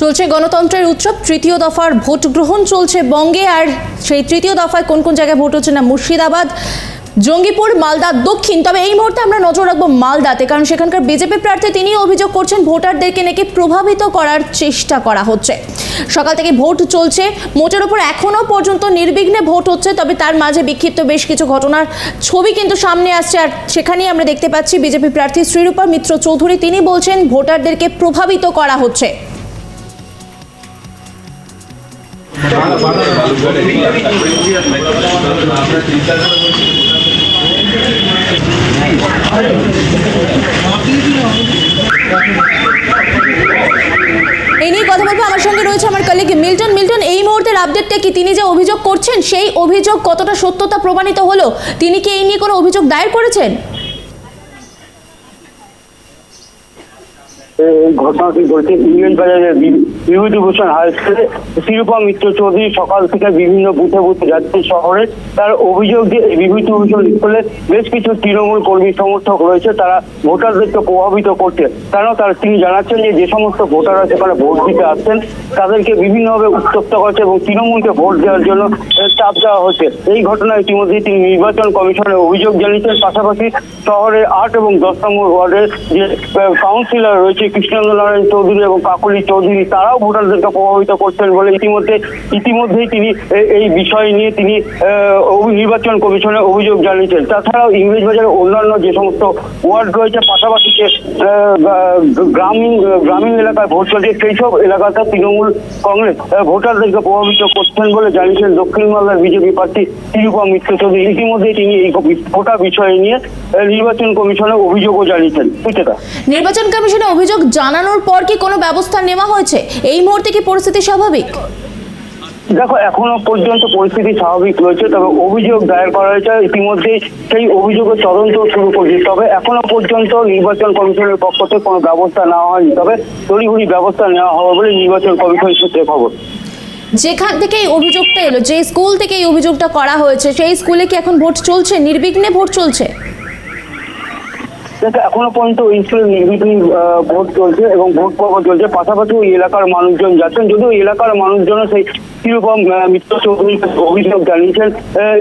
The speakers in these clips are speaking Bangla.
চলছে গণতন্ত্রের উৎসব, তৃতীয় দফার ভোট গ্রহণ চলছে বঙ্গে, আর সেই তৃতীয় দফায় কোন কোন জায়গায় ভোট হচ্ছে না, মুর্শিদাবাদ। জঙ্গিপুর, মালদা, দক্ষিণ। তবে এই মুহূর্তে আমরা নজর রাখব মালদাতে, কারণ সেখানকার বিজেপি প্রার্থী তিনি অভিযোগ করছেন ভোটারদেরকে নাকি প্রভাবিত করার চেষ্টা করা হচ্ছে। সকাল থেকে ভোট চলছে, মোটের ওপর এখনও পর্যন্ত নির্বিঘ্নে ভোট হচ্ছে, তবে তার মাঝে বিক্ষিপ্ত বেশ কিছু ঘটনার ছবি কিন্তু সামনে আসছে। আর সেখানেই আমরা দেখতে পাচ্ছি বিজেপি প্রার্থী শ্রীরূপা মিত্র চৌধুরী, তিনি বলছেন ভোটারদেরকে প্রভাবিত করা হচ্ছে। এই নিয়ে কথা বলব আমার সঙ্গে রয়েছে আমার কলিগ মিল্টন। মিল্টন, এই মুহূর্তের আপডেটটা কি? তিনি যে অভিযোগ করছেন, সেই অভিযোগ কতটা সত্যতা প্রমাণিত হলো? তিনি কি এই নিয়ে কোনো অভিযোগ দায়ের করেছেন? ঘটনাটি ঘটেছে ইংল্যান্ড বাজারের বিভূতিভূষণ হাই স্কুলে। শিরূপা মিত্র চৌধুরী সকাল থেকে বিভিন্ন বুথে বুথে যাচ্ছেন শহরে। তার অভিযোগ যে বিভূতিভূষণ স্কুলে বেশ কিছু তৃণমূল কর্মী সমর্থক রয়েছে, তারা ভোটারদেরকে প্রভাবিত করছে। কারণ তার তিনি জানাচ্ছেন যে যে সমস্ত ভোটাররা সেখানে ভোট দিতে আসছেন, তাদেরকে বিভিন্নভাবে উত্তপ্ত করছে এবং তৃণমূলকে ভোট দেওয়ার জন্য চাপ দেওয়া হচ্ছে। এই ঘটনায় ইতিমধ্যে তিনি নির্বাচন কমিশনে অভিযোগ জানিয়েছেন। পাশাপাশি শহরের আট এবং দশ নম্বর ওয়ার্ডের যে কাউন্সিলর রয়েছে কৃষ্ণেন্দ্র নারায়ণ চৌধুরী এবং কাকলি চৌধুরী, তারাও ভোটারদেরকে প্রভাবিত করছেন বলে ইতিমধ্যে, ইতিমধ্যেই তিনি এই বিষয় নিয়ে তিনি নির্বাচন কমিশনে অভিযোগ জানিয়েছেন। তাছাড়াও ইংরেজ বাজারের অন্যান্য যে সমস্ত ওয়ার্ড রয়েছে, পাশাপাশি যে গ্রামীণ গ্রামীণ এলাকায় ভোট চলছে, সেই সব এলাকাতে তৃণমূল কংগ্রেস ভোটারদেরকে প্রভাবিত করছেন বলে জানিয়েছেন দক্ষিণ বাংলার বিজেপি প্রার্থী তিরুপা মিত্র চৌধুরী। ইতিমধ্যেই তিনি এই গোটা বিষয় নিয়ে নির্বাচন কমিশনে অভিযোগও জানিয়েছেন। নির্বাচন কমিশনে অভিযোগ জানানোর পর কি কোনো ব্যবস্থা নেওয়া হয়েছে? এই মুহূর্তে কি পরিস্থিতি স্বাভাবিক? দেখো এখনও পর্যন্ত পরিস্থিতি স্বাভাবিক রয়েছে তবে অভিযোগ দায়ের করা হয়েছে। ইতিমধ্যে সেই অভিযোগের তদন্ত শুরু করেছে। তবে এখনও পর্যন্ত নির্বাচন কমিশনের পক্ষ থেকে কোনো ব্যবস্থা নেওয়া হয়নি। তবে তড়িঘড়ি ব্যবস্থা নেওয়া হবে বলে নির্বাচন কমিশন সূত্রে খবর। যেখান থেকে এই অভিযোগটা এলো যে স্কুল থেকে এই অভিযোগটা করা হয়েছে সেই স্কুলে কি এখন ভোট চলছে? নির্বিঘ্নে ভোট চলছে? এখনও পর্যন্ত ওই স্কুলে নির্বিঘ্ন ভোট চলছে এবং ভোট পর্ব চলছে। পাশাপাশি ওই এলাকার মানুষজন যাচ্ছেন। যদিও এলাকার মানুষজন সেই কীরকম মিত্র চৌধুরী অভিযোগ জানিয়েছেন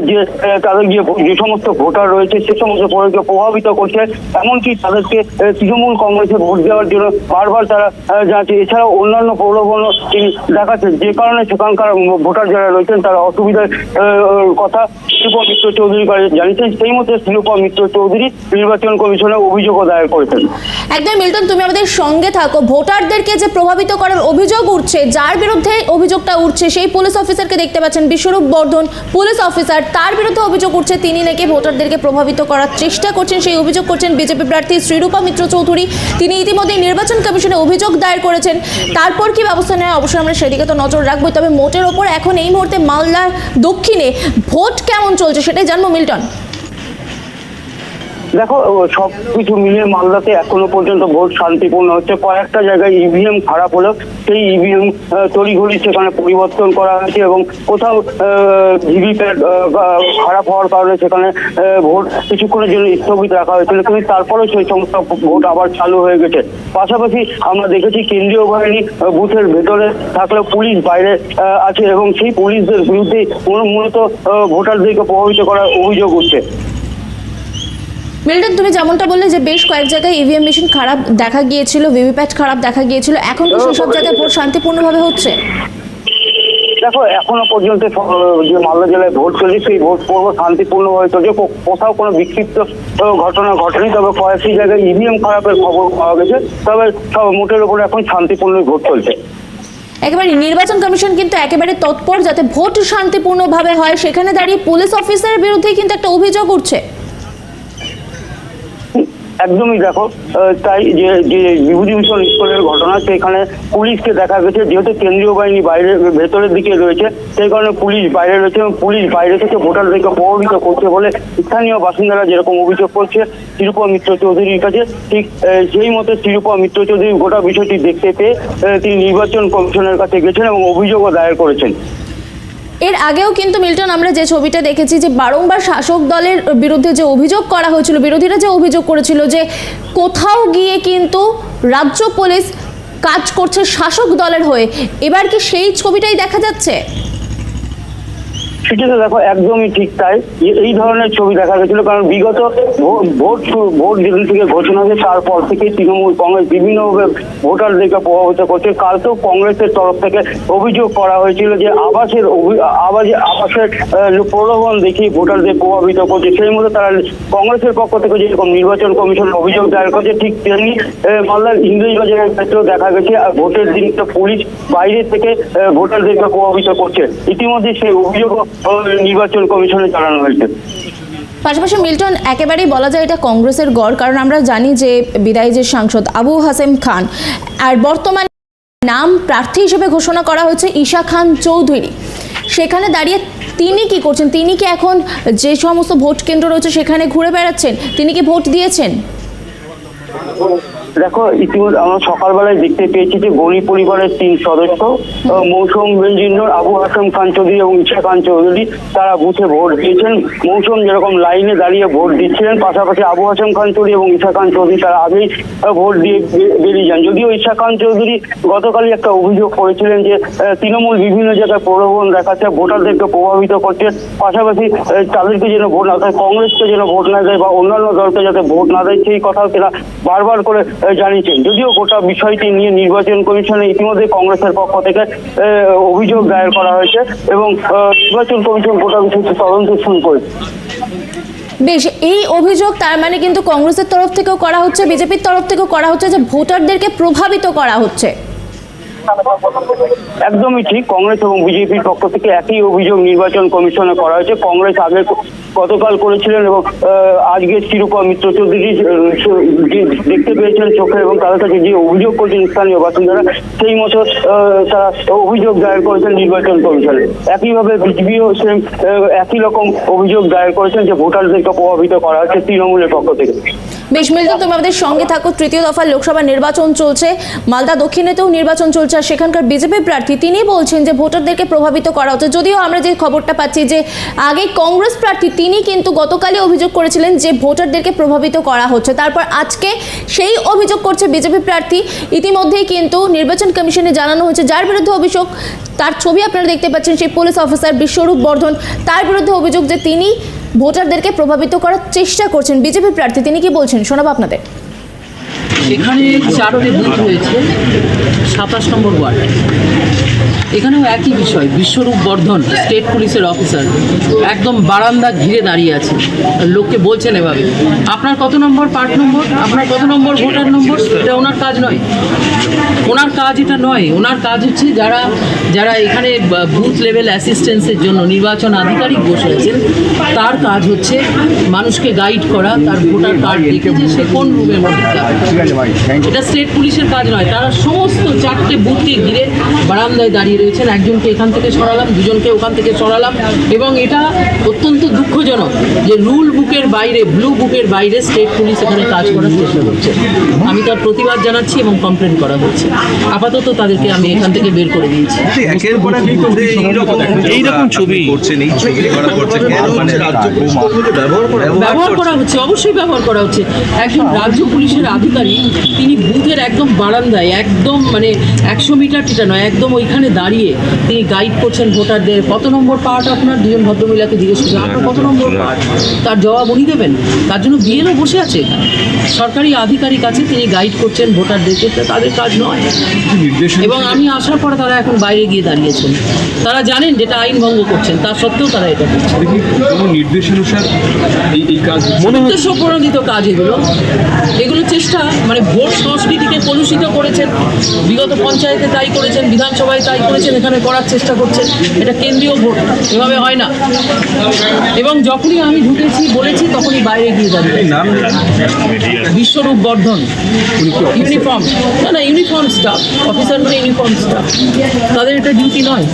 যে তাদের যে যে সমস্ত ভোটার রয়েছে, সে সমস্ত ভোটারকে প্রভাবিত করছে। এমনকি তাদেরকে তৃণমূল কংগ্রেসে ভোট দেওয়ার জন্য বারবার তারা যাচ্ছে। এছাড়াও অন্যান্য প্রলোভন তিনি দেখাচ্ছেন। যে কারণে সেখানকার ভোটার যারা রয়েছেন, তারা অসুবিধার কথা শিল্পা মিত্র চৌধুরী জানিয়েছেন। সেই মতো শিল্পা মিত্র চৌধুরী, নির্বাচন কমিশনে অভিযোগও দায়ের করেছেন। একদম, মিল্টন, তুমি আমাদের সঙ্গে থাকো। ভোটারদেরকে যে প্রভাবিত করার অভিযোগ উঠছে, যার বিরুদ্ধে অভিযোগটা উঠছে, সেই পুলিশ অফিসারকে দেখতে পাচ্ছেন বিশ্বরূপ বর্ধন, পুলিশ অফিসার। তার বিরুদ্ধে অভিযোগ উঠছে, তিনি নাকি ভোটারদেরকে প্রভাবিত করার চেষ্টা করছেন। সেই অভিযোগ করছেন বিজেপি প্রার্থী শ্রীরূপা মিত্র চৌধুরী। তিনি ইতিমধ্যে নির্বাচন কমিশনে অভিযোগ দায়ের করেছেন। তারপর কি ব্যবস্থা নেওয়া? অবশ্যই আমরা সেদিকে তো নজর রাখব তবে মোটের ওপর এখন এই মুহূর্তে মালদার দক্ষিণে ভোট কেমন চলছে সেটাই জানব, মিল্টন। দেখো সব কিছু মিলিয়ে মালদাতে এখনও পর্যন্ত ভোট শান্তিপূর্ণ হচ্ছে। কয়েকটা জায়গায় ইভিএম খারাপ হলেও সেই ইভিএম তড়িঘড়ি সেখানে পরিবর্তন করা হয়েছে এবং কোথাও ভিভিপ্যাট খারাপ হওয়ার কারণে সেখানে ভোট কিছুক্ষণের জন্য স্থগিত রাখা হয়েছিল। কিন্তু তারপরেও সেই সমস্ত ভোট আবার চালু হয়ে গেছে। পাশাপাশি আমরা দেখেছি কেন্দ্রীয় বাহিনী বুথের ভেতরে থাকলেও পুলিশ বাইরে আছে এবং সেই পুলিশদের বিরুদ্ধে মূলত ভোটারদেরকে প্রভাবিত করার অভিযোগ উঠছে। মিল্টন তুমি যেমনটা বললে যে বেশ কয়েক জায়গায় ইভিএম মেশিন খারাপ দেখা গিয়েছিল ভিভিপ্যাট খারাপ দেখা গিয়েছিল এখন তো সেসব জায়গায় ভোট শান্তিপূর্ণভাবে হচ্ছে? দেখো এখনও পর্যন্ত যে মালদা জেলায় ভোট চলছে সেই ভোট পর্ব শান্তিপূর্ণভাবে চলছে। কোথাও কোনো বিক্ষিপ্ত ঘটনা ঘটেনি তবে কয়েকটি জায়গায় ইভিএম খারাপের খবর পাওয়া গেছে। তবে সব মোটের উপরে এখন শান্তিপূর্ণ ভোট চলছে। একেবারে নির্বাচন কমিশন কিন্তু একেবারে তৎপর যাতে ভোট শান্তিপূর্ণভাবে হয় সেখানে দাঁড়িয়ে পুলিশ অফিসারের বিরুদ্ধে কিন্তু একটা অভিযোগ উঠছে। একদমই দেখো তাই যে যে বিভূতিভূষণ স্কুলের ঘটনা, সেখানে পুলিশকে দেখা গেছে, যেহেতু কেন্দ্রীয় বাহিনী বাইরে, ভেতরের দিকে রয়েছে, সেই কারণে পুলিশ বাইরে রয়েছে এবং পুলিশ বাইরে থেকে ভোটারদেরকে প্রভাবিত করছে বলে স্থানীয় বাসিন্দারা যেরকম অভিযোগ করছে, তিরুপা মিত্র চৌধুরীর কাছে, ঠিক সেই মতো তিরুপা মিত্র চৌধুরী গোটা বিষয়টি দেখতে পেয়ে তিনি নির্বাচন কমিশনের কাছে গেছেন এবং অভিযোগও দায়ের করেছেন। এর আগেও কিন্তু মিল্টন, আমরা যে ছবিটা দেখেছি যে বারংবার শাসক দলের বিরুদ্ধে যে অভিযোগ করা হয়েছিল, বিরোধীরা যে অভিযোগ করেছিল যে কোথাও গিয়ে কিন্তু রাজ্য পুলিশ কাজ করছে শাসক দলের হয়ে, এবার কি সেই ছবিটাই দেখা যাচ্ছে? তো দেখো একদমই ঠিক তাই। এই ধরনের ছবি দেখা গেছিল কারণ বিগত ভোট ভোট যেদিন থেকে ঘোষণা হয়েছে তারপর থেকে তৃণমূল কংগ্রেস বিভিন্নভাবে ভোটারদেরকে প্রভাবিত করছে। কালকেও কংগ্রেসের তরফ থেকে অভিযোগ করা হয়েছিল যে আবাসের আবাসে আবাসের প্রলোভন দেখিয়ে ভোটারদের প্রভাবিত করছে। সেই মতো তারা কংগ্রেসের পক্ষ থেকে যেরকম নির্বাচন কমিশন অভিযোগ দায়ের করছে, ঠিক তেমনি মালদার ইংরেজ বাজারের ক্ষেত্রেও দেখা গেছে, আর ভোটের দিনটা পুলিশ বাইরে থেকে ভোটারদেরকে প্রভাবিত করছে। ইতিমধ্যে সেই অভিযোগ নির্বাচন কমিশনে জানানো হয়েছে। পাশাপাশি মিল্টন, একেবারেই বলা যায় এটা কংগ্রেসের গড়, কারণ আমরা জানি যে বিদায়ী যে সাংসদ আবু হাসেম খান, আর বর্তমান নাম প্রার্থী হিসেবে ঘোষণা করা হয়েছে ঈশা খান চৌধুরী। সেখানে দাঁড়িয়ে তিনি কি করছেন? তিনি কি এখন যে সমস্ত ভোট কেন্দ্র রয়েছে সেখানে ঘুরে বেড়াচ্ছেন? তিনি কি ভোট দিয়েছেন? দেখো ইতিমধ্যে আমরা সকালবেলায় দেখতে পেয়েছি যে গনি পরিবারের তিন সদস্য মৌসুম বেঞ্জিন্নর আবু হাসান খান চৌধুরী এবং ইচ্ছা খান চৌধুরী তারা বুথে ভোট দিয়েছেন। মৌসুম যেরকম লাইনে দাঁড়িয়ে ভোট দিচ্ছিলেন পাশাপাশি আবু হাসান খান চৌধুরী এবং ইচ্ছা খান চৌধুরী তারা আগেই ভোট দিয়ে বেরিয়ে যান। যদিও ইচ্ছা খান চৌধুরী গতকালই একটা অভিযোগ করেছিলেন যে তৃণমূল বিভিন্ন জায়গায় প্রলোভন দেখাচ্ছে ভোটারদেরকে প্রভাবিত করছে। পাশাপাশি তাদেরকে যেন ভোট না দেয় কংগ্রেসকে যেন ভোট না দেয় বা অন্যান্য দলকে যাতে ভোট না দেয় সেই কথাও তারা বারবার করে জানিয়েছেন। যদিও গোটা বিষয়টি নিয়ে নির্বাচন কমিশনে ইতিমধ্যে কংগ্রেসের পক্ষ থেকে অভিযোগ দায়ের করা হয়েছে এবং নির্বাচন কমিশন গোটা বিষয়টি তদন্ত শুরু করেছে। বেশ, এই অভিযোগ তার মানে কিন্তু কংগ্রেসের তরফ থেকেও করা হচ্ছে, বিজেপির তরফ থেকেও করা হচ্ছে যে ভোটারদেরকে প্রভাবিত করা হচ্ছে। একদমই ঠিক, কংগ্রেস এবং বিজেপির পক্ষ থেকে একই অভিযোগ নির্বাচন কমিশনে করা হয়েছে। কংগ্রেস আগে গতকাল করেছিলেন এবং আজকে শিরূপা মিত্র চৌধুরী দেখতে পেয়েছেন চোখে এবং তাদের কাছে যে অভিযোগ করছেন স্থানীয় বাসিন্দারা, সেই মতো তারা অভিযোগ দায়ের করেছেন নির্বাচন কমিশনে। একইভাবে বিজেপিও সেম একই রকম অভিযোগ দায়ের করেছেন যে ভোটারদেরকে প্রভাবিত করা হচ্ছে তৃণমূলের পক্ষ থেকে। বেশ মিল্টন তুমি আমাদের সঙ্গে থাকো। তৃতীয় দফার লোকসভা নির্বাচন চলছে। মালদা দক্ষিণেতেও নির্বাচন চলছে। আর সেখানকার বিজেপি প্রার্থী তিনি বলছেন যে ভোটারদেরকে প্রভাবিত করা হচ্ছে। যদিও আমরা যে খবরটা পাচ্ছি যে আগে কংগ্রেস প্রার্থী, তিনি কিন্তু গতকালই অভিযোগ করেছিলেন যে ভোটারদেরকে প্রভাবিত করা হচ্ছে। তারপর আজকে সেই অভিযোগ করছে বিজেপি প্রার্থী। ইতিমধ্যেই কিন্তু নির্বাচন কমিশনে জানানো হয়েছে, যার বিরুদ্ধে অভিযোগ, তার ছবি আপনারা দেখতে পাচ্ছেন সেই পুলিশ অফিসার বিশ্বরূপ বর্ধন। তার বিরুদ্ধে অভিযোগ যে তিনি ভোটারদেরকে প্রভাবিত করার চেষ্টা করছেন বিজেপি প্রার্থী, তিনি কি বলছেন? শোনাবো আপনাদের। এখানে চারটে বুথ হয়েছে সাতাশ নম্বর ওয়ার্ড এখানেও একই বিষয়, বিশ্বরূপ বর্ধন স্টেট পুলিশের অফিসার একদম বারান্দা ঘিরে দাঁড়িয়ে আছে। লোককে বলছেন এভাবে, আপনার কত নম্বর পার্ট নম্বর আপনার কত নম্বর ভোটার নম্বর এটা ওনার কাজ নয়। ওনার কাজ এটা নয়, ওনার কাজ হচ্ছে যারা যারা এখানে বুথ লেভেল অ্যাসিস্ট্যান্সের জন্য নির্বাচন আধিকারিক বসে আছেন, তার কাজ হচ্ছে মানুষকে গাইড করা, তার ভোটার কার্ড দেখে যে সে কোন রুমের মধ্যে যাবে। এটা স্টেট পুলিশের কাজ নয় তারা সমস্ত চারটে বুথকে ঘিরে বারান্দায় দাঁড়িয়ে রয়েছেন। একজনকে এখান থেকে সরালাম দুজনকে ওখান থেকে সরালাম এবং এটা অত্যন্ত দুঃখজনক যে রুল বুকের বাইরে ব্লু বুকের বাইরে স্টেট পুলিশ এখানে কাজ করার চেষ্টা করছে। আমি তার প্রতিবাদ জানাচ্ছি এবং কমপ্লেন করা হচ্ছে। আপাতত তাদেরকে আমি এখান থেকে বের করে দিয়েছি। এইরকম ছবি। করছেন এই ছবি করা করছেন মানে ব্যবহার করা হচ্ছে অবশ্যই ব্যবহার করা হচ্ছে। একজন রাজ্য পুলিশের আধিকারিক তিনি বুথের একদম বারান্দায় একদম মানে একশো মিটার টিটা নয় একদম ওইখানে দাঁড়িয়ে তিনি গাইড করছেন ভোটারদের। কত নম্বর পার্ট আপনার? দুজন ভদ্রমহিলাকে জিজ্ঞেস করছেন আপনার কত নম্বর পার্ট তার জবাব উনি দেবেন। তার জন্য বিএলও বসে আছে। সরকারি আধিকারিক আছে তিনি গাইড করছেন ভোটারদেরকে তাদের কাজ নয়। এবং আমি আসার পরে তারা এখন বাইরে গিয়ে দাঁড়িয়েছেন। তারা জানেন যেটা আইন ভঙ্গ করছেন তা সত্ত্বেও তারা এটা করছেন। এই কাজ মনে উদ্দেশ্য প্রণোদিত কাজ এগুলো। এগুলো চেষ্টা মানে ভোট সংস্কৃতিকে কলুষিত করেছেন। বিগত পঞ্চায়েতে তাই করেছেন বিধানসভায় তাই করেছেন এখানে করার চেষ্টা করছেন। এটা কেন্দ্রীয় ভোট এভাবে হয় না। এবং যখনই আমি ঢুকেছি বলেছি তখনই বাইরে গিয়ে যাবে বিশ্বরূপ বর্ধন ইউনিফর্ম। না না ইউনিফর্ম স্টাফ অফিসার মানে ইউনিফর্ম স্টাফ। তাদের এটা ডিউটি নয়।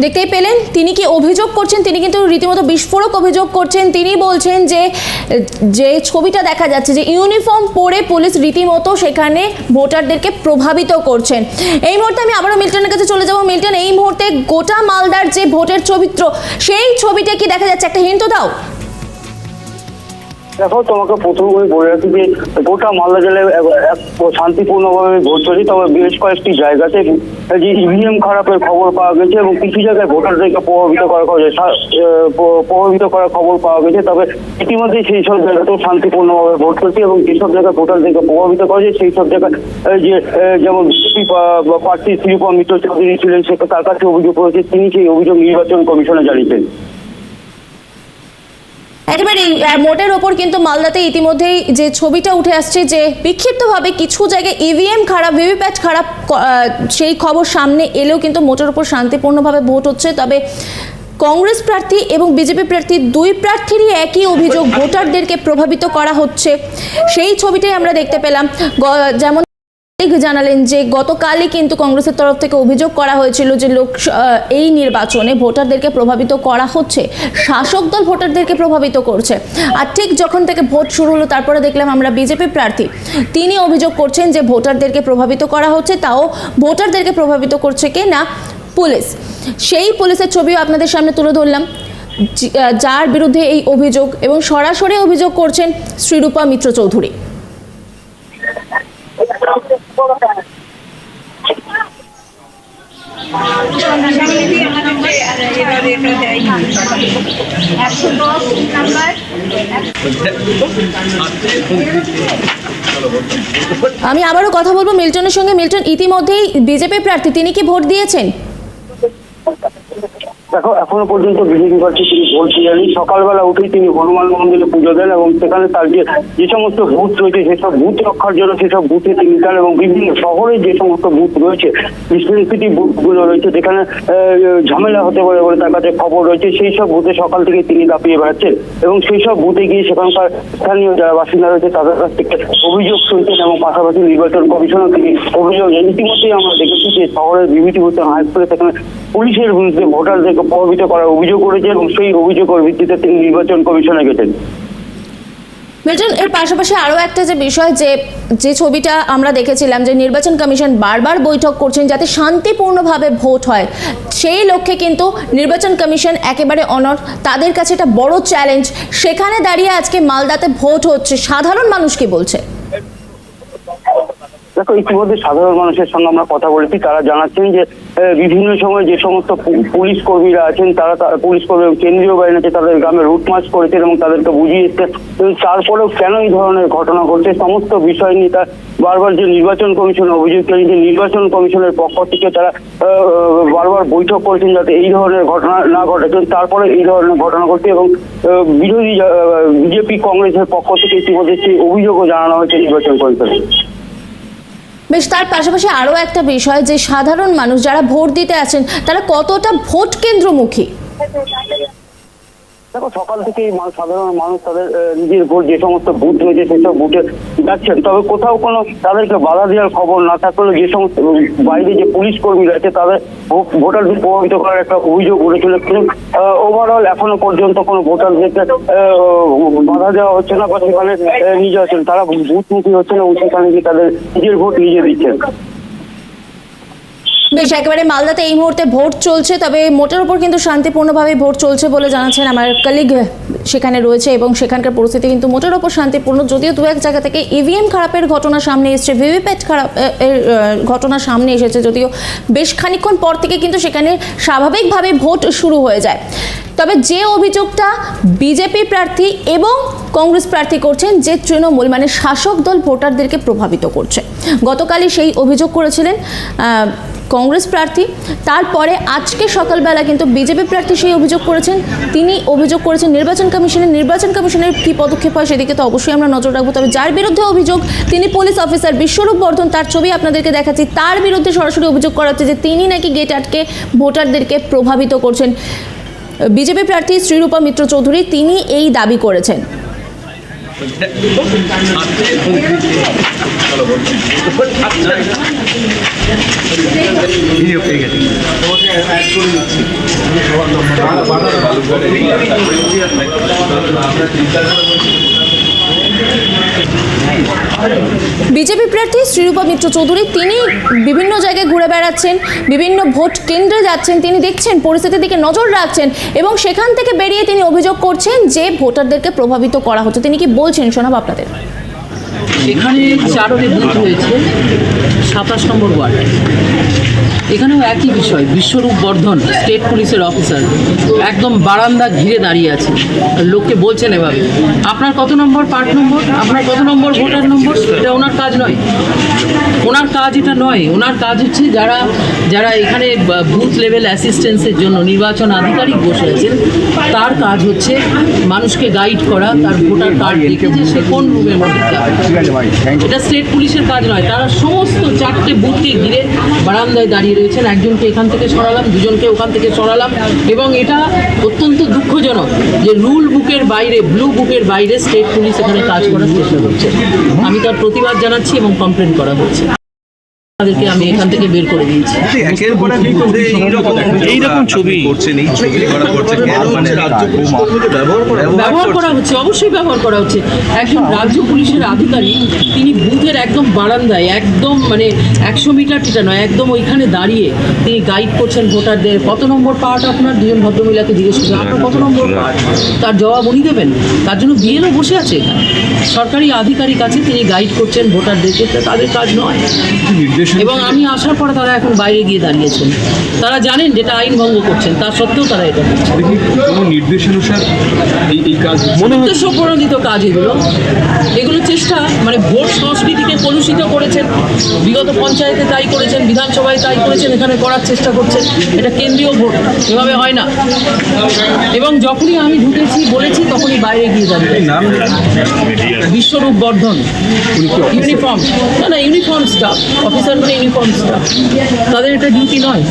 দেখতেই পেলেন, তিনি কি অভিযোগ করছেন? তিনি কিন্তু রীতিমতো বিস্ফোরক অভিযোগ করছেন। তিনি বলছেন যে যে ছবিটা দেখা যাচ্ছে যে ইউনিফর্ম পরে পুলিশ রীতিমতো সেখানে ভোটারদেরকে প্রভাবিত করছেন। এই মুহূর্তে আমি আবারও মিল্টনের কাছে চলে যাব। মিল্টন, এই মুহূর্তে গোটা মালদার যে ভোটের চরিত্র, সেই ছবিটা কি দেখা যাচ্ছে? একটা হিন্ট দাও। দেখো, তোমাকে প্রথমে বলে রাখি যে গোটা মালদা জেলায় শান্তিপূর্ণভাবে ভোট চলছে তবে বেশ কয়েকটি জায়গাতে যে ইভিএম খারাপের খবর পাওয়া গেছে এবং কিছু জায়গায় ভোটারদেরকে প্রভাবিত করা প্রভাবিত করার খবর পাওয়া গেছে। তবে ইতিমধ্যে সেই সব জায়গাতেও শান্তিপূর্ণভাবে ভোট চলছে এবং যেসব জায়গায় ভোটারদেরকে প্রভাবিত করা হয়েছে, সেই সব জায়গায় যে যেমন প্রার্থী শ্রীপা মিত্র চৌধুরী ছিলেন সে তার কাছে অভিযোগ করেছে তিনি সেই অভিযোগ নির্বাচন কমিশনে জানিয়েছেন। একেবারে মোটের ওপর কিন্তু মালদাতে ইতিমধ্যেই যে ছবিটা উঠে আসছে যে বিক্ষিপ্তভাবে কিছু জায়গায় ইভিএম খারাপ ভিভিপ্যাট খারাপ সেই খবর সামনে এলেও কিন্তু মোটের ওপর শান্তিপূর্ণভাবে ভোট হচ্ছে। তবে কংগ্রেস প্রার্থী এবং বিজেপি প্রার্থী দুই প্রার্থীরই একই অভিযোগ, ভোটারদেরকে প্রভাবিত করা হচ্ছে। সেই ছবিটাই আমরা দেখতে পেলাম। যেমন জানালেন যে গতকালই কিন্তু কংগ্রেসের তরফ থেকে অভিযোগ করা হয়েছিল যে লোক এই নির্বাচনে ভোটারদেরকে প্রভাবিত করা হচ্ছে। শাসক দল ভোটারদেরকে প্রভাবিত করছে। আর ঠিক যখন থেকে ভোট শুরু হলো, তারপরে দেখলাম আমরা বিজেপি প্রার্থী। তিনি অভিযোগ করছেন যে ভোটারদেরকে প্রভাবিত করা হচ্ছে, তাও ভোটারদেরকে প্রভাবিত করছে কে না? পুলিশ। সেই পুলিশের ছবিও আপনাদের সামনে তুলে ধরলাম। যার বিরুদ্ধে এই অভিযোগ এবং সরাসরি অভিযোগ করছেন শ্রীরূপা মিত্র চৌধুরী। আমি আবারও কথা বলব মিল্টনের সঙ্গে। মিল্টন ইতিমধ্যেই বিজেপি প্রার্থী তিনি কি ভোট দিয়েছেন? দেখো, এখনও পর্যন্ত বিজেপি প্রার্থী তিনি ভোট দেননি সকালবেলা উঠেই তিনি হনুমান মন্দিরে পুজো দেন এবং সেখানে তার যে যে সমস্ত বুথ রয়েছে সেসব বুথ রক্ষার জন্য সেসব বুথে তিনি যান এবং বিভিন্ন শহরে যে সমস্ত বুথ রয়েছে সেন্সিটিভ বুথগুলো রয়েছে, যেখানে ঝামেলা হতে পারে বলে তার কাছে খবর রয়েছে, সেই সব বুথে সকাল থেকে তিনি দাপিয়ে বেড়াচ্ছেন এবং সেই সব বুথে গিয়ে সেখানকার স্থানীয় যারা বাসিন্দা রয়েছে, তাদের কাছ থেকে অভিযোগ শুনছেন এবং পাশাপাশি নির্বাচন কমিশনও তিনি অভিযোগ ইতিমধ্যেই আমরা দেখেছি যে শহরের বিভূতিভূষণ হাই স্কুলে সেখানে পুলিশের বিরুদ্ধে ভোটারদেরকে প্রভাবিত করার অভিযোগ করেছেন সেই অভিযোগের ভিত্তিতে তিনি নির্বাচন কমিশনে গেছেন। মিল্টন এর পাশাপাশি আরও একটা যে বিষয় যে যে ছবিটা আমরা দেখেছিলাম যে নির্বাচন কমিশন বারবার বৈঠক করছেন যাতে শান্তিপূর্ণভাবে ভোট হয়, সেই লক্ষ্যে কিন্তু নির্বাচন কমিশন একেবারে অনর তাদের কাছে এটা বড় চ্যালেঞ্জ, সেখানে দাঁড়িয়ে আজকে মালদাতে ভোট হচ্ছে। সাধারণ মানুষ কি বলছে? দেখো, ইতিমধ্যে সাধারণ মানুষের সঙ্গে আমরা কথা বলেছি, তারা জানাচ্ছেন যে বিভিন্ন সময় যে সমস্ত পুলিশ কর্মীরা আছেন, তারা পুলিশ কর্মী কেন্দ্রীয় বাহিনী আছে, তাদের গ্রামে রুট মার্চ করেছেন এবং তাদেরকে বুঝিয়ে কিন্তু তারপরেও কেন এই ধরনের ঘটনা ঘটছে, সমস্ত বিষয় নিয়ে তার বারবার যে নির্বাচন কমিশন অভিযোগ করেন যে নির্বাচন কমিশনের পক্ষ থেকে তারা বারবার বৈঠক করেছেন যাতে এই ধরনের ঘটনা না ঘটে। তারপরে এই ধরনের ঘটনা ঘটছে এবং বিরোধী বিজেপি কংগ্রেসের পক্ষ থেকে ইতিমধ্যে সেই অভিযোগও জানানো হয়েছে নির্বাচন কমিশনে বেশ, তার পাশাপাশি আরও একটা বিষয় যে সাধারণ মানুষ যারা ভোট দিতে আছেন, তারা কতটা ভোট কেন্দ্রমুখী? দেখো, সকাল থেকেই সাধারণ মানুষ তাদের নিজের ভোট যে সমস্ত বুথ রয়েছে সেসব বুথে যাচ্ছেন। তবে কোথাও কোনো তাদেরকে বাধা দেওয়ার খবর না থাকলেও যে সমস্ত বাইরে যে পুলিশ কর্মী রয়েছে তাদের ভোটারদের প্রভাবিত করার একটা অভিযোগ উঠেছিল কিন্তু ওভারঅল এখনও পর্যন্ত কোনো ভোটারদেরকে বাধা দেওয়া হচ্ছে না, বা সেখানে নিজে আছেন তারা বুথমুখী হচ্ছেন এবং সেখানে গিয়ে তাদের নিজের ভোট নিজে দিচ্ছেন। বেশ, একেবারে মালদাতে এই মুহূর্তে ভোট চলছে, তবে মোটের উপর কিন্তু শান্তিপূর্ণভাবে ভোট চলছে বলে জানাচ্ছেন আমার কলিগ সেখানে রয়েছে এবং সেখানকার পরিস্থিতি কিন্তু মোটের উপর শান্তিপূর্ণ, যদিও দু এক জায়গা থেকে ইভিএম খারাপের ঘটনা সামনে এসেছে ভিভিপ্যাট খারাপ এর ঘটনা সামনে এসেছে, যদিও বেশ খানিকক্ষণ পর থেকে কিন্তু সেখানে স্বাভাবিকভাবে ভোট শুরু হয়ে যায়। তবে যে অভিযোগটা বিজেপি প্রার্থী এবং কংগ্রেস প্রার্থী করছেন, যে তৃণমূল মানে শাসক দল ভোটারদেরকে প্রভাবিত করছে। গতকালই সেই অভিযোগ করেছিলেন কংগ্রেস প্রার্থী। তারপরে আজকে সকালবেলা কিন্তু বিজেপি প্রার্থী সেই অভিযোগ করেছেন। তিনি অভিযোগ করেছেন নির্বাচন কমিশনের নির্বাচন কমিশনের কী পদক্ষেপ হয় সেদিকে তো অবশ্যই আমরা নজর রাখব। তবে যার বিরুদ্ধে অভিযোগ, তিনি পুলিশ অফিসার বিশ্বরূপ বর্ধন, তার ছবি আপনাদেরকে দেখাচ্ছি। তার বিরুদ্ধে সরাসরি অভিযোগ করা হচ্ছে যে তিনি নাকি গেট আটকে ভোটারদেরকে প্রভাবিত করছেন। বিজেপি প্রার্থী শ্রীরূপা মিত্র চৌধুরী, তিনি এই দাবি করেছেন। গেছি বিজেপি প্রার্থী শ্রীরূপা মিত্র চৌধুরী, তিনি বিভিন্ন জায়গায় ঘুরে বেড়াচ্ছেন, বিভিন্ন ভোট কেন্দ্রে যাচ্ছেন, তিনি দেখছেন পরিস্থিতির দিকে নজর রাখছেন এবং সেখান থেকে বেরিয়ে তিনি অভিযোগ করছেন যে ভোটারদেরকে প্রভাবিত করা হচ্ছে। তিনি কি বলছেন? শোনাব আপনাদের। এখানে চারটি বুথ হয়েছে সাতাশ নম্বর ওয়ার্ড। এখানেও একই বিষয় বিশ্বরূপ বর্ধন স্টেট পুলিশের অফিসার একদম বারান্দা ঘিরে দাঁড়িয়ে আছে। লোককে বলছেন এভাবে। আপনার কত নম্বর পার্ট নম্বর আপনার কত নম্বর ভোটার নম্বর এটা ওনার কাজ নয়। ওনার কাজ এটা নয়। ওনার কাজ হচ্ছে যারা যারা এখানে বুথ লেভেল অ্যাসিস্ট্যান্সের জন্য নির্বাচন আধিকারিক বসে আছেন তার কাজ হচ্ছে মানুষকে গাইড করা তার ভোটার কার্ড দেখে যে সে কোন রুমের মধ্যে এটা স্টেট পুলিশের কাজ নয়। তারা সমস্ত চারটে বুথকে ঘিরে বারান্দায় দাঁড়িয়ে রয়েছেন একজনকে এখান থেকে সরালাম, দুজনকে ওখান থেকে সরালাম, এবং এটা অত্যন্ত দুঃখজনক যে রুল বুকের বাইরে, ব্লু বুকের বাইরে স্টেট পুলিশ এখানে কাজ করার চেষ্টা করছে। আমি তার প্রতিবাদ জানাচ্ছি এবং কমপ্লেন করা হচ্ছে। তাদেরকে আমি এখান থেকে বের করে দিয়েছি। একের পর এক বুথে এইরকম এইরকম ছবি করছেন এই ছবি করা করছে মানে রাজ্য ব্যবহার করা ব্যবহার করা হচ্ছে অবশ্যই ব্যবহার করা হচ্ছে। একজন রাজ্য পুলিশের আধিকারিক তিনি বুথের একদম বারান্দায় একদম মানে একশো মিটার টিটা নয় একদম ওইখানে দাঁড়িয়ে তিনি গাইড করছেন ভোটারদের। কত নম্বর পার্ট আপনার? দুজন ভদ্রমহিলাকে জিজ্ঞেস করছেন আপনার কত নম্বর পার্ট? তার জবাব উনি দেবেন। তার জন্য বিএলও বসে আছে এখানে। সরকারি আধিকারিক আছে তিনি গাইড করছেন ভোটারদেরকে। তাদের কাজ নয়। নির্দেশ এবং আমি আসার পরে তারা এখন বাইরে গিয়ে দাঁড়িয়েছেন। তারা জানেন যেটা আইন ভঙ্গ করছেন তা সত্ত্বেও তারা এটা করছেন। নির্দেশানুসার এই এই কাজ মনে উদ্দেশ্য প্রণোদিত কাজ এগুলো। এগুলো চেষ্টা মানে ভোট সংস্কৃতিকে কলুষিত করেছেন। বিগত পঞ্চায়েতে তাই করেছেন বিধানসভায় তাই করেছেন এখানে করার চেষ্টা করছেন। এটা কেন্দ্রীয় ভোট এভাবে হয় না। এবং যখনই আমি ঢুকেছি বলেছি তখনই বাইরে গিয়ে দাঁড়িয়ে বিশ্বরূপ বর্ধন ইউনিফর্ম। না না ইউনিফর্ম স্টাফ অফিসার তাদের এটা ডিউটি নয়।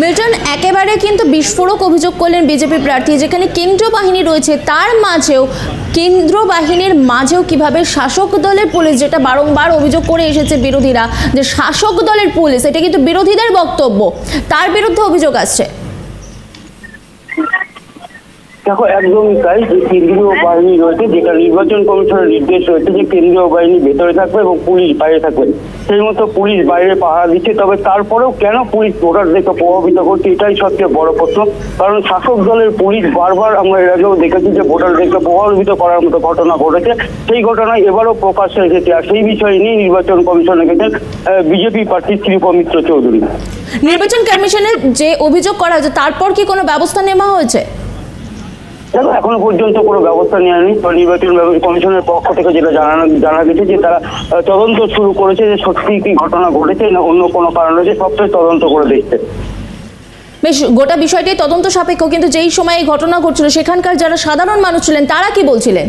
মিল্টন একেবারে কিন্তু বিস্ফোরক অভিযোগ করলেন বিজেপি প্রার্থী, যেখানে কেন্দ্র বাহিনী রয়েছে, তার মাঝেও, কেন্দ্র বাহিনীর মাঝেও কীভাবে শাসক দলের পুলিশ, যেটা বারংবার অভিযোগ করে এসেছে বিরোধীরা, যে শাসক দলের পুলিশ, এটা কিন্তু বিরোধীদের বক্তব্য, তার বিরুদ্ধে অভিযোগ আসছে। দেখো একদমই তাই যে কেন্দ্রীয় বাহিনী রয়েছে, যেটা নির্বাচন কমিশনের নির্দেশ রয়েছে যে কেন্দ্রীয় বাহিনী ভেতরে থাকবে এবং পুলিশ বাইরে থাকবে। সেই মতো পুলিশ বাইরে পাহারা দিচ্ছে, তবে তারপরেও কেন পুলিশ ভোটারদেরকে প্রভাবিত করছে, এটাই সবচেয়ে বড় প্রশ্ন। কারণ শাসক দলের পুলিশ বারবার আমরা এর আগেও দেখেছি যে ভোটারদেরকে প্রভাবিত করার মতো ঘটনা ঘটেছে। সেই ঘটনায় এবারও প্রকাশ্যে এসেছে, আর সেই বিষয় নিয়ে নির্বাচন কমিশনে গেছেন বিজেপি প্রার্থী শ্রীপ মিত্র চৌধুরী। নির্বাচন কমিশনের যে অভিযোগ করা হয়েছে, তারপর কি কোনো ব্যবস্থা নেওয়া হয়েছে? দেখো, এখনও পর্যন্ত কোনো ব্যবস্থা নেওয়া নেই তো নির্বাচন কমিশনের পক্ষ থেকে যেটা জানানো জানা গেছে যে তারা তদন্ত শুরু করেছে যে সত্যি কি ঘটনা ঘটেছে না অন্য কোনো কারণ রয়েছে সবটাই তদন্ত করে দেখছে। বেশ, গোটা বিষয়টি তদন্ত সাপেক্ষ, কিন্তু যেই সময় এই ঘটনা ঘটছিল, সেখানকার যারা সাধারণ মানুষ ছিলেন, তারা কি বলছিলেন?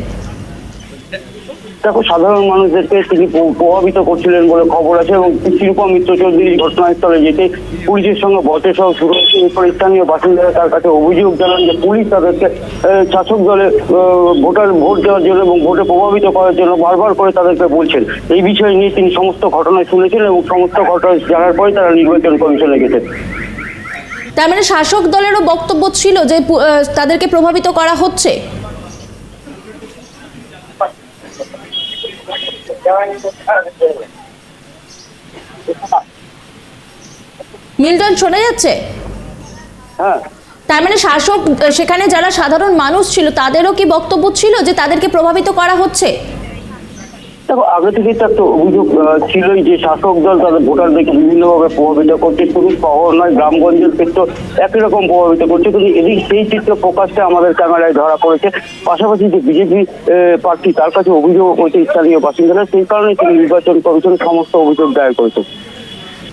দেখো, সাধারণ মানুষদেরকে তিনি প্রভাবিত করছিলেন বলে খবর আছে এবং শিল্পা মিত্র চৌধুরী ঘটনাস্থলে যেতে পুলিশের সঙ্গে বটে সহ শুরু এরপর স্থানীয় বাসিন্দারা তার কাছে অভিযোগ জানান যে পুলিশ তাদেরকে শাসক দলে ভোটার, ভোট দেওয়ার জন্য এবং ভোটে প্রভাবিত করার জন্য বারবার করে তাদেরকে বলছেন। এই বিষয় নিয়ে তিনি সমস্ত ঘটনা শুনেছেন এবং সমস্ত ঘটনা জানার পরে তারা নির্বাচন কমিশনে গেছেন। তার মানে শাসক দলেরও বক্তব্য ছিল যে তাদেরকে প্রভাবিত করা হচ্ছে? মিল্টন শোনা যাচ্ছে? হ্যাঁ। তার মানে শাসক সেখানে যারা সাধারণ মানুষ ছিল তাদেরও কি বক্তব্য ছিল যে তাদেরকে প্রভাবিত করা হচ্ছে? দেখো, আগে থেকে তো একটা অভিযোগ ছিলই যে শাসক দল তাদের ভোটারদেরকে বিভিন্নভাবে প্রভাবিত করছে। শুধু শহর নয়, গ্রামগঞ্জের ক্ষেত্রে একই রকম প্রভাবিত করছে। কিন্তু এদিক সেই চিত্র প্রকাশটা আমাদের ক্যামেরায় ধরা পড়েছে। পাশাপাশি যে বিজেপি প্রার্থী তার কাছে অভিযোগ করছে স্থানীয় বাসিন্দারা। সেই কারণে তিনি নির্বাচন কমিশন সমস্ত অভিযোগ দায়ের করেছে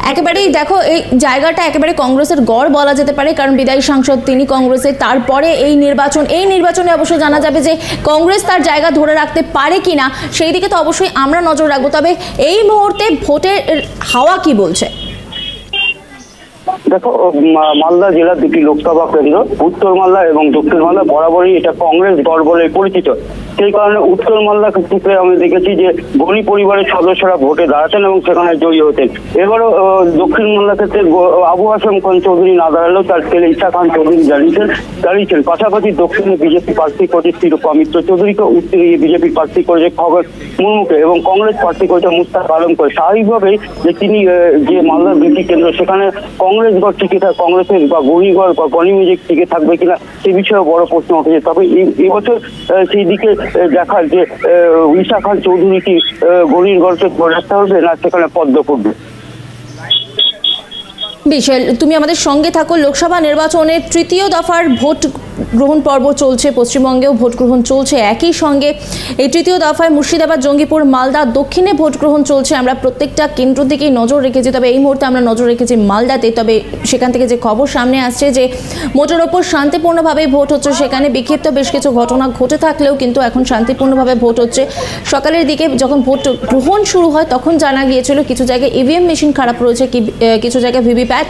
একেবারেই দেখো, এই জায়গাটা একেবারে কংগ্রেসের গড় বলা যেতে পারে, কারণ বিদায়ী সাংসদ তিনি কংগ্রেসের। তারপরে এই নির্বাচন, এই নির্বাচনে অবশ্যই জানা যাবে যে কংগ্রেস তার জায়গা ধরে রাখতে পারে কিনা, সেই দিকে তো অবশ্যই আমরা নজর রাখব। তবে এই মুহূর্তে ভোটের হাওয়া কি বলছে? দেখো মালদা জেলার দুটি লোকসভা কেন্দ্র, উত্তর মালদা এবং দক্ষিণ মালদা বরাবরই এটা কংগ্রেস গড় বলে পরিচিত। সেই কারণে উত্তর মালদা ক্ষেত্রে আমি দেখেছি যে গণি পরিবারের সদস্যরা ভোটে দাঁড়াতেন এবং সেখানে জয়ী হতেন এবারও দক্ষিণ মালদা ক্ষেত্রে আবু হাসেম খান চৌধুরী না দাঁড়ালেও তার ছেলে ইসা খান চৌধুরী দাঁড়িয়েছেন দাঁড়িয়েছেন। পাশাপাশি দক্ষিণে বিজেপি প্রার্থী করেছে তিরুপা মিত্র চৌধুরীকে উত্তরে বিজেপি প্রার্থী করেছে খগর মুর্মুকে এবং কংগ্রেস প্রার্থী করেছে মুস্তাক আলম করে স্বাভাবিকভাবেই যে তিনি যে মালদার দুটি কেন্দ্র, সেখানে কংগ্রেস গড় টিকে থাক কংগ্রেসের বা গণিগড় বা গণিমিজে টিকে থাকবে কিনা সে বিষয়ে বড় প্রশ্ন উঠেছে। তবে এবছর সেই দিকে দেখার যে ঈশা খান চৌধুরী কি গরির গড়কে রাখতে হবে না সেখানে পদ্ম করবে বিশাল তুমি আমাদের সঙ্গে থাকো, লোকসভা নির্বাচনের তৃতীয় দফার ভোট গ্রহণ পর্ব চলছে পশ্চিমবঙ্গেও ভোট গ্রহণ চলছে একই সঙ্গে এই তৃতীয় দফায় মুর্শিদাবাদ জঙ্গিপুর মালদা দক্ষিণে ভোট গ্রহণ চলছে আমরা প্রত্যেকটা কেন্দ্র দিকেই নজর রেখেছি তবে এই মুহূর্তে আমরা নজর রেখেছি মালদাতে তবে সেখান থেকে যে খবর সামনে আসছে যে মোটের ওপর শান্তিপূর্ণভাবেই ভোট হচ্ছে সেখানে বিক্ষিপ্ত বেশ কিছু ঘটনা ঘটে থাকলেও কিন্তু এখন শান্তিপূর্ণভাবে ভোট হচ্ছে সকালের দিকে যখন ভোট গ্রহণ শুরু হয় তখন জানা গিয়েছিল কিছু জায়গায় ইভিএম মেশিন খারাপ রয়েছে কি কিছু জায়গায় ভিভিপ্যাট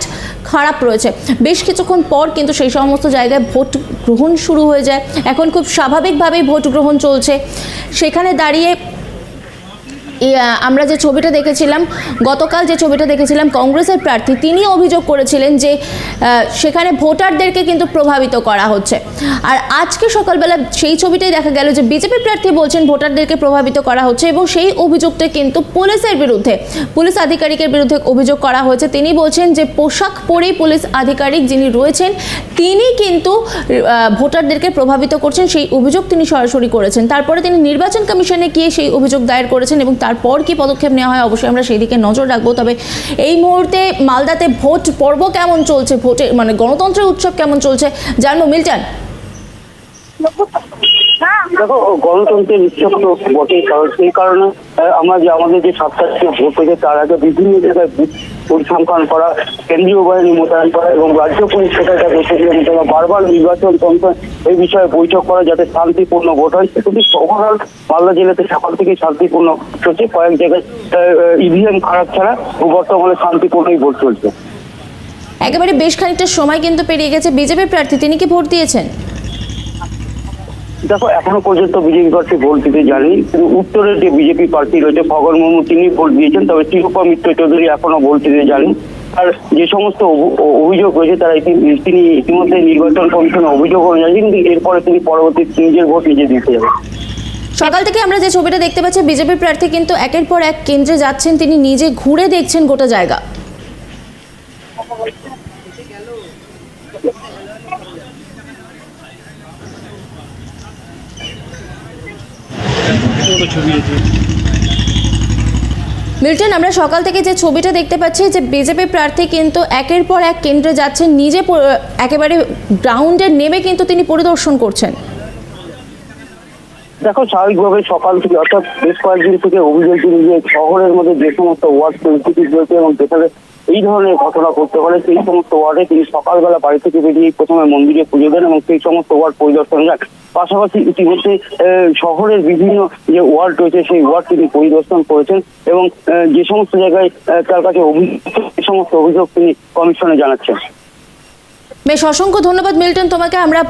খারাপ রয়েছে বেশ কিছুক্ষণ পর কিন্তু সেই সমস্ত জায়গায় ভোট গ্রহণ শুরু হয়ে যায়। এখন খুব স্বাভাবিকভাবেই ভোট গ্রহণ চলছে। সেখানে দাঁড়িয়ে আমরা যে ছবিটা দেখেছিলাম, গতকাল যে ছবিটা দেখেছিলাম, কংগ্রেসের প্রার্থী, তিনি অভিযোগ করেছিলেন যে সেখানে ভোটারদেরকে কিন্তু প্রভাবিত করা হচ্ছে। আর আজকে সকালবেলা সেই ছবিটাই দেখা গেল যে, বিজেপি প্রার্থী বলছেন ভোটারদেরকে প্রভাবিত করা হচ্ছে এবং সেই অভিযোগটা কিন্তু পুলিশের বিরুদ্ধে, পুলিশ আধিকারিকের বিরুদ্ধে অভিযোগ করা হয়েছে। তিনি বলছেন যে, পোশাক পরেই পুলিশ আধিকারিক যিনি রয়েছেন, তিনি কিন্তু ভোটারদেরকে প্রভাবিত করছেন। সেই অভিযোগ তিনি সরাসরি করেছেন। তারপরে তিনি নির্বাচন কমিশনে গিয়ে সেই অভিযোগ দায়ের করেছেন এবং তারপর কি পদক্ষেপ নেওয়া হয় অবশ্যই আমরা সেই দিকে নজর রাখব। তবে এই মুহূর্তে মালদাতে ভোট পর্ব কেমন চলছে? ভোটে মানে গণতন্ত্রের উৎসব কেমন চলছে? জানব। মিল্টন। দেখো, গণতন্ত্রের উৎসব তো বটেই, কারণ সেই কারণে আমরা যে আমাদের যে সাতটা ভোট হয়েছে, তার আগে বিভিন্ন জায়গায় পরিসংখ্যান করা, কেন্দ্রীয় বাহিনী মোতায়েন করা এবং রাজ্য পুলিশ সেক্রেটারি মোতায়েন করা বারবার নির্বাচন কমিশন এই বিষয়ে বৈঠক করা যাতে শান্তিপূর্ণ ভোট হয়। সেটি ওভারঅল মালদা জেলাতে সকাল থেকে শান্তিপূর্ণ চলছে। কয়েক জায়গায় ইভিএম খারাপ ছাড়া বর্তমানে শান্তিপূর্ণই ভোট চলছে। একেবারে বেশ খানিকটা সময় কিন্তু পেরিয়ে গেছে। বিজেপির প্রার্থী তিনি কি ভোট দিয়েছেন? দেখো, এখনও পর্যন্ত বিজেপি প্রার্থী ভোট দিতে জানি কিন্তু উত্তরের যে বিজেপি প্রার্থী রয়েছে ফগর মুর্মু, তিনি ভোট দিয়েছেন, তবে তিরুপা মিত্র চৌধুরী এখনও ভোট দিতে জানি আর যে সমস্ত অভিযোগ রয়েছে, তারা তিনি ইতিমধ্যে নির্বাচন কমিশনে অভিযোগ জানিয়েছেন কিন্তু এরপরে তিনি পরবর্তী নিজের ভোট নিজে দিতে যাবেন। সকাল থেকে আমরা যে ছবিটা দেখতে পাচ্ছি, বিজেপি প্রার্থী কিন্তু একের পর এক কেন্দ্রে যাচ্ছেন, তিনি নিজে ঘুরে দেখছেন গোটা জায়গা। মিল্টন আমরা সকাল থেকে যে ছবিটা দেখতে পাচ্ছি যে বিজেপি প্রার্থী কিন্তু একের পর এক কেন্দ্রে যাচ্ছেন নিজে একেবারে গ্রাউন্ডে নেমে কিন্তু তিনি পরিদর্শন করছেন। দেখো স্বাভাবিকভাবে সকাল থেকে অর্থাৎ বেশ কয়েকদিন থেকে অভিযোগ তিনি যে শহরের মধ্যে যে সমস্ত ওয়ার্ড পরিস্থিতি রয়েছে এবং যেখানে এই ধরনের ঘটনা ঘটতে পারে, সেই সমস্ত ওয়ার্ডে তিনি সকালবেলা বাড়ি থেকে বেরিয়ে প্রথমে মন্দিরে পুজো দেন এবং সেই সমস্ত ওয়ার্ড পরিদর্শন যান পাশাপাশি ইতিমধ্যে শহরের বিভিন্ন যে ওয়ার্ড রয়েছে, সেই ওয়ার্ড তিনি পরিদর্শন করেছেন এবং যে সমস্ত জায়গায় তার কাছে অভিযোগ সে সমস্ত অভিযোগ তিনি কমিশনে জানাচ্ছেন। বেশ, অসংখ্য ধন্যবাদ, মিল্টন। তোমাকে আমরা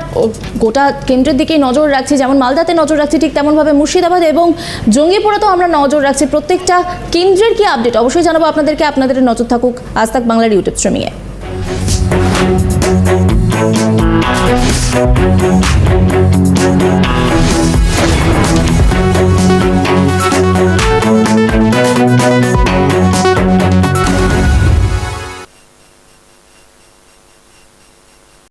গোটা কেন্দ্রের দিকে নজর রাখছি। যেমন মালদাতে নজর রাখছি, ঠিক তেমনভাবে মুর্শিদাবাদ এবং জঙ্গিপুরেতেও আমরা নজর রাখছি। প্রত্যেকটা কেন্দ্রের কি আপডেট? অবশ্যই জানাব আপনাদেরকে। আপনাদের নজর থাকুক আজ তাক বাংলার ইউটিউব স্ট্রিমিংয়ে।